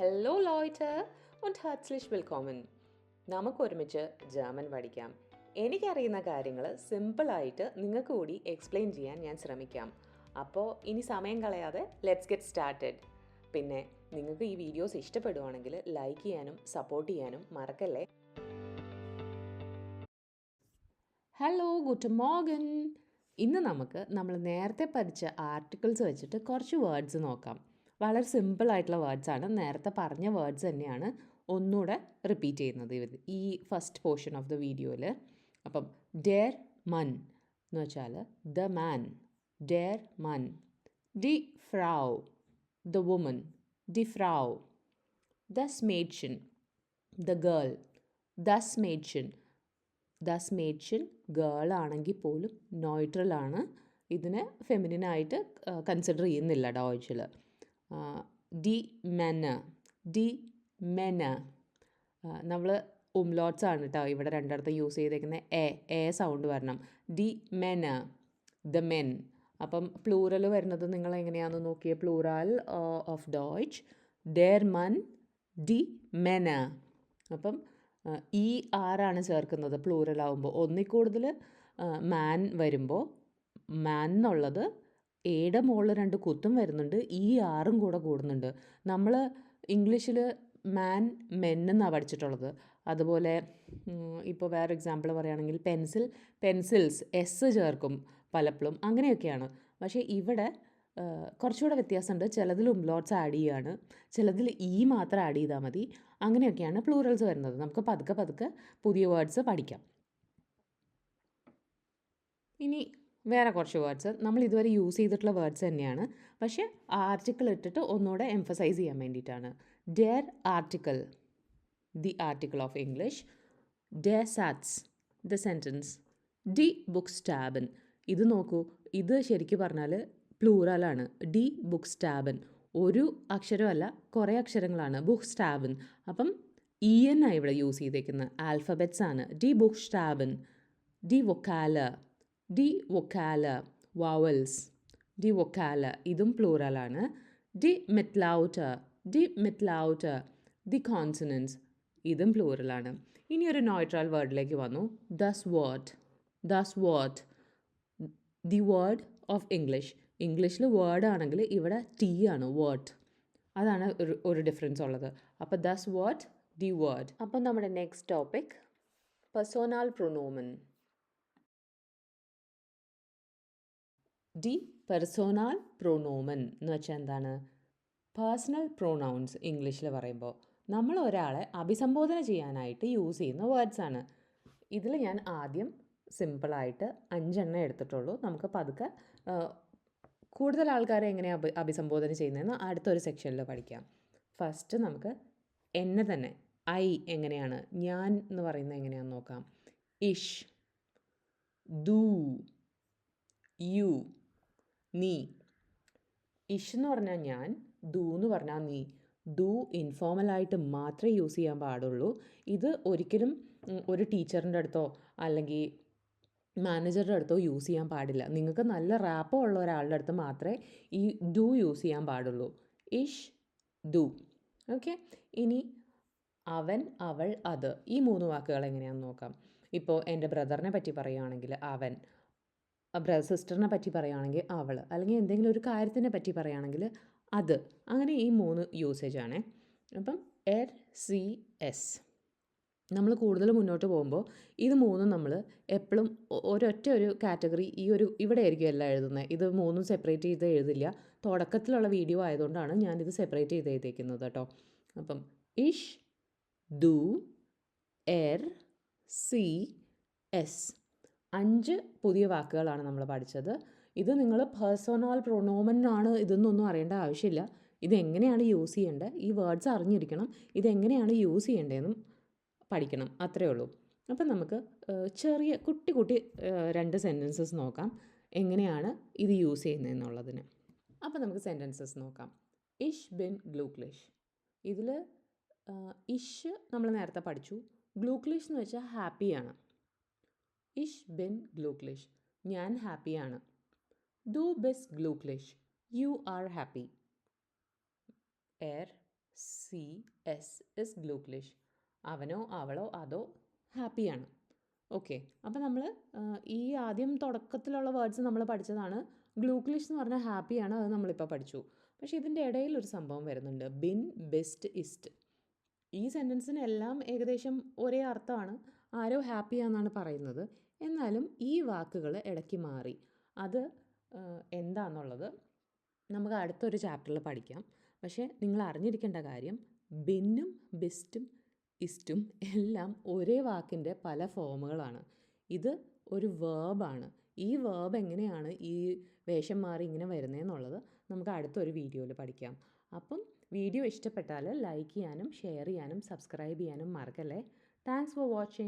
Hello ലോയ്റ്റ് und herzlich willkommen. നമുക്ക് ഒരുമിച്ച് ജർമ്മൻ പഠിക്കാം. എനിക്കറിയുന്ന കാര്യങ്ങൾ സിമ്പിളായിട്ട് നിങ്ങൾക്ക് കൂടി എക്സ്പ്ലെയിൻ ചെയ്യാൻ ഞാൻ ശ്രമിക്കാം. അപ്പോൾ ഇനി സമയം കളയാതെ ലെറ്റ്സ് ഗെറ്റ് സ്റ്റാർട്ടഡ് പിന്നെ നിങ്ങൾക്ക് ഈ വീഡിയോസ് ഇഷ്ടപ്പെടുവാണെങ്കിൽ ലൈക്ക് ചെയ്യാനും സപ്പോർട്ട് ചെയ്യാനും മറക്കല്ലേ? ഹലോ ഗുഡ് മോർഗൻ ഇന്ന് നമുക്ക് നമ്മൾ നേരത്തെ പഠിച്ച ആർട്ടിക്കിൾസ് വെച്ചിട്ട് കുറച്ച് വേർഡ്സ് നോക്കാം. വളരെ സിമ്പിൾ ആയിട്ടുള്ള വേർഡ്സ് നേരത്തെ പറഞ്ഞ വേർഡ്സ് തന്നെയാണ് ഒന്നുകൂടെ റിപ്പീറ്റ് ചെയ്യുന്നത് ഇവർ ഈ ഫസ്റ്റ് പോർഷൻ ഓഫ് ദ വീഡിയോയിൽ അപ്പം ഡെയർ മൻ എന്ന് വെച്ചാൽ ദ മാൻ ഡെയർ മൻ ഡി ഫ്രാവ് ദ വുമൻ ഡി ഫ്രാവ് ദസ് മേഡ്ഷൻ ദ ഗേൾ ദസ് മേഡ്ഷൻ ദസ് മേഡ്ഷൻ ഗേൾ ആണെങ്കിൽ പോലും നോയിട്രലാണ് ഇതിനെ ഫെമിനിനായിട്ട് കൺസിഡർ ചെയ്യുന്നില്ല ഡോയ്ച്ചിൽ ഡി മെന ഡി മെന. നമ്മൾ ഉംലോട്ട്സ് ആണ് കേട്ടോ ഇവിടെ രണ്ടിടത്ത് യൂസ് ചെയ്തേക്കുന്ന. എ എ സൗണ്ട് വരണം. ഡി മെന ദ മെൻ. അപ്പം പ്ലൂറൽ വരുന്നത് നിങ്ങൾ എങ്ങനെയാണെന്ന് നോക്കിയ. പ്ലൂറൽ ഓഫ് ഡോയ്ച്ച് ദർ മൻ ഡി മെന അപ്പം ഇ ആറാണ് ചേർക്കുന്നത് പ്ലൂറൽ ആവുമ്പോൾ ഒന്നിൽ കൂടുതൽ മാൻ വരുമ്പോൾ മാൻ എന്നുള്ളത് എയുടെ മുകളിൽ രണ്ട് കുത്തും വരുന്നുണ്ട് ഈ ആറും കൂടെ കൂടുന്നുണ്ട്. നമ്മൾ ഇംഗ്ലീഷിൽ മാൻ മെൻ എന്നാണ് പഠിച്ചിട്ടുള്ളത്. അതുപോലെ ഇപ്പോൾ വേറെ എക്സാമ്പിൾ പറയുകയാണെങ്കിൽ പെൻസിൽ പെൻസിൽസ് എസ് ചേർക്കും പലപ്പോഴും അങ്ങനെയൊക്കെയാണ്. പക്ഷേ ഇവിടെ കുറച്ചുകൂടെ വ്യത്യാസമുണ്ട്. ചിലതിൽ ഉംലോട്ട്സ് ആഡ് ചെയ്യുകയാണ്. ചിലതിൽ ഈ മാത്രം ആഡ് ചെയ്താൽ മതി. അങ്ങനെയൊക്കെയാണ് പ്ലൂറൽസ് വരുന്നത്. നമുക്ക് പതുക്കെ പതുക്കെ പുതിയ വേർഡ്സ് പഠിക്കാം. ഇനി വേറെ കുറച്ച് വേർഡ്സ് നമ്മൾ ഇതുവരെ യൂസ് ചെയ്തിട്ടുള്ള വേർഡ്സ് തന്നെയാണ്. പക്ഷേ ആർട്ടിക്കിൾ ഇട്ടിട്ട് ഒന്നുകൂടെ എംഫസൈസ് ചെയ്യാൻ വേണ്ടിയിട്ടാണ്. Dare article the article of English dare സാറ്റ്സ് ദ സെന്റൻസ് ഡി ബുക്ക് സ്റ്റാബൻ ഇത് നോക്കൂ. ഇത് ശരിക്കും പറഞ്ഞാൽ പ്ലൂറലാണ് ഡി ബുക്ക് സ്റ്റാബൻ ഒരു അക്ഷരമല്ല കുറേ അക്ഷരങ്ങളാണ്. ബുക്ക് സ്റ്റാബൻ അപ്പം ഇ എൻ ആണ് ഇവിടെ യൂസ് ചെയ്തേക്കുന്നത് ആൽഫബറ്റ്സ് ആണ്. ഡി ബുക്ക് സ്റ്റാബൻ ഡി വൊക്കാല ഡി വൊക്കാല വാവൽസ്. ഡി വൊക്കാല ഇതും പ്ലൂറലാണ് ഡി മെറ്റ്ലൗട്ട് ഡി മെറ്റ്ലൗട്ട് ദി കോൺസണൻസ് ഇതും പ്ലൂറലാണ് ഇനി ഒരു നോയിട്രാൽ വേർഡിലേക്ക് വന്നു. ദസ് വേർഡ് ദസ് word the word of English. ഇംഗ്ലീഷിൽ വേർഡ് ആണെങ്കിൽ ഇവിടെ ടി ആണ് വേർഡ്. അതാണ് ഒരു ഒരു ഡിഫറൻസ് ഉള്ളത്. അപ്പോൾ ദസ് വേർഡ് ദി വേർഡ്. അപ്പം നമ്മുടെ നെക്സ്റ്റ് ടോപ്പിക് പെർസോണൽ പ്രൊനോമൻ ഡി പെർസോണാൽ പ്രൊണോമൻ എന്ന് വെച്ചാൽ എന്താണ്? പേഴ്സണൽ പ്രൊണൗൺസ് ഇംഗ്ലീഷിൽ പറയുമ്പോൾ നമ്മൾ ഒരാളെ അഭിസംബോധന ചെയ്യാനായിട്ട് യൂസ് ചെയ്യുന്ന വേർഡ്സാണ് ഇതിൽ ഞാൻ ആദ്യം സിമ്പിളായിട്ട് അഞ്ചെണ്ണം എടുത്തിട്ടുള്ളൂ. നമുക്ക് പതുക്കെ കൂടുതൽ ആൾക്കാരെ എങ്ങനെയാണ് അഭി അഭിസംബോധന ചെയ്യുന്നതെന്ന് അടുത്തൊരു സെക്ഷനിൽ പഠിക്കാം. ഫസ്റ്റ് നമുക്ക് എന്നെ തന്നെ ഐ എങ്ങനെയാണ് ഞാൻ എന്ന് പറയുന്നത് എങ്ങനെയാണെന്ന് നോക്കാം. ഇഷ് ദൂ യു നീ. ഇഷ് എന്ന് പറഞ്ഞാൽ ഞാൻ ദൂ എന്ന് പറഞ്ഞാൽ നീ. ദൂ ഇൻഫോർമലായിട്ട് മാത്രമേ യൂസ് ചെയ്യാൻ പാടുള്ളൂ. ഇത് ഒരിക്കലും ഒരു ടീച്ചറിന്റെ അടുത്തോ അല്ലെങ്കിൽ മാനേജറുടെ അടുത്തോ യൂസ് ചെയ്യാൻ പാടില്ല. നിങ്ങൾക്ക് നല്ല റാപ്പോ ഉള്ള ഒരാളുടെ അടുത്ത് മാത്രമേ ഈ ഡു യൂസ് ചെയ്യാൻ പാടുള്ളൂ. ഇഷ് ഡു ഓക്കെ ഇനി അവൻ അവൾ അത്. ഈ മൂന്ന് വാക്കുകൾ എങ്ങനെയാണെന്ന് നോക്കാം. ഇപ്പോൾ എന്റെ ബ്രദറിനെ പറ്റി പറയുകയാണെങ്കിൽ അവൻ ബ്ര സിസ്റ്ററിനെ പറ്റി പറയുകയാണെങ്കിൽ അവൾ അല്ലെങ്കിൽ എന്തെങ്കിലും ഒരു കാര്യത്തിനെ പറ്റി പറയുകയാണെങ്കിൽ അത്. അങ്ങനെ ഈ മൂന്ന് യൂസേജ് ആണ്. അപ്പം എർ സി എസ് നമ്മൾ കൂടുതൽ മുന്നോട്ട് പോകുമ്പോൾ ഇത് മൂന്നും നമ്മൾ എപ്പോഴും ഒരൊറ്റ ഒരു കാറ്റഗറി ഈ ഒരു ഇവിടെ ആയിരിക്കും എല്ലാം എഴുതുന്നത് ഇത് മൂന്നും സെപ്പറേറ്റ് ചെയ്ത് എഴുതില്ല. തുടക്കത്തിലുള്ള വീഡിയോ ആയതുകൊണ്ടാണ് ഞാനിത് സെപ്പറേറ്റ് ചെയ്ത് എഴുതിയിരിക്കുന്നത് കേട്ടോ. അപ്പം ഇഷ് ദു എർ സി എസ്. അഞ്ച് പുതിയ വാക്കുകളാണ് നമ്മൾ പഠിച്ചത്. ഇത് നിങ്ങൾ പേഴ്സണൽ പ്രൊണോമൻ ആണ് ഇതെന്നൊന്നും അറിയേണ്ട ആവശ്യമില്ല. ഇതെങ്ങനെയാണ് യൂസ് ചെയ്യേണ്ടത്? ഈ വേർഡ്സ് അറിഞ്ഞിരിക്കണം. ഇതെങ്ങനെയാണ് യൂസ് ചെയ്യേണ്ടതെന്നും പഠിക്കണം. അത്രയേ ഉള്ളൂ. അപ്പം നമുക്ക് ചെറിയ കുട്ടി കുട്ടി രണ്ട് സെന്റൻസസ് നോക്കാം. എങ്ങനെയാണ് ഇത് യൂസ് ചെയ്യുന്നതെന്നുള്ളതിന്. അപ്പം നമുക്ക് സെന്റൻസസ് നോക്കാം. ഇഷ് ബിൻ ഗ്ലൂക്ലിഷ്. ഇതിൽ ഇഷ് നമ്മൾ നേരത്തെ പഠിച്ചു. ഗ്ലൂക്ലിഷ് എന്ന് വെച്ചാൽ ഹാപ്പിയാണ്. ഇഷ് ബിൻ ഗ്ലൂക്ലിഷ്. ഞാൻ ഹാപ്പിയാണ്. ദു ബിസ് ഗ്ലൂക്ലിഷ്. You are happy. എർ സി എസ് ഇസ് ഗ്ലൂക്ലിഷ്. അവനോ അവളോ അതോ ഹാപ്പിയാണ്. ഓക്കെ. അപ്പോൾ നമ്മൾ ഈ ആദ്യം തുടക്കത്തിലുള്ള വേർഡ്സ് നമ്മൾ പഠിച്ചതാണ്. ഗ്ലൂക്ലിഷ് എന്ന് പറഞ്ഞാൽ ഹാപ്പിയാണ് അത് നമ്മളിപ്പോൾ പഠിച്ചു. പക്ഷേ ഇതിന്റെ ഇടയിൽ ഒരു സംഭവം വരുന്നുണ്ട്. ബിൻ ബെസ്റ്റ് ഇസ്റ്റ്. ഈ സെന്റൻസിനെല്ലാം ഏകദേശം ഒരേ അർത്ഥമാണ്. ആരോ ഹാപ്പിയാണെന്നാണ് പറയുന്നത്. എന്നാലും ഈ വാക്കുകൾ ഇടയ്ക്ക് മാറി. അത് എന്താണെന്നുള്ളത് നമുക്ക് അടുത്തൊരു ചാപ്റ്ററിൽ പഠിക്കാം. പക്ഷേ നിങ്ങൾ അറിഞ്ഞിരിക്കേണ്ട കാര്യം ബിന്നും ബെസ്റ്റും ഇസ്റ്റും എല്ലാം ഒരേ വാക്കിന്റെ പല ഫോമുകളാണ്. ഇത് ഒരു വേർബാണ് ഈ വേർബ് എങ്ങനെയാണ് ഈ വേഷം മാറി ഇങ്ങനെ വരുന്നതെന്നുള്ളത് നമുക്ക് അടുത്തൊരു വീഡിയോയിൽ പഠിക്കാം. അപ്പം വീഡിയോ ഇഷ്ടപ്പെട്ടാൽ ലൈക്ക് ചെയ്യാനും ഷെയർ ചെയ്യാനും സബ്സ്ക്രൈബ് ചെയ്യാനും മറക്കല്ലേ. Thanks for watching.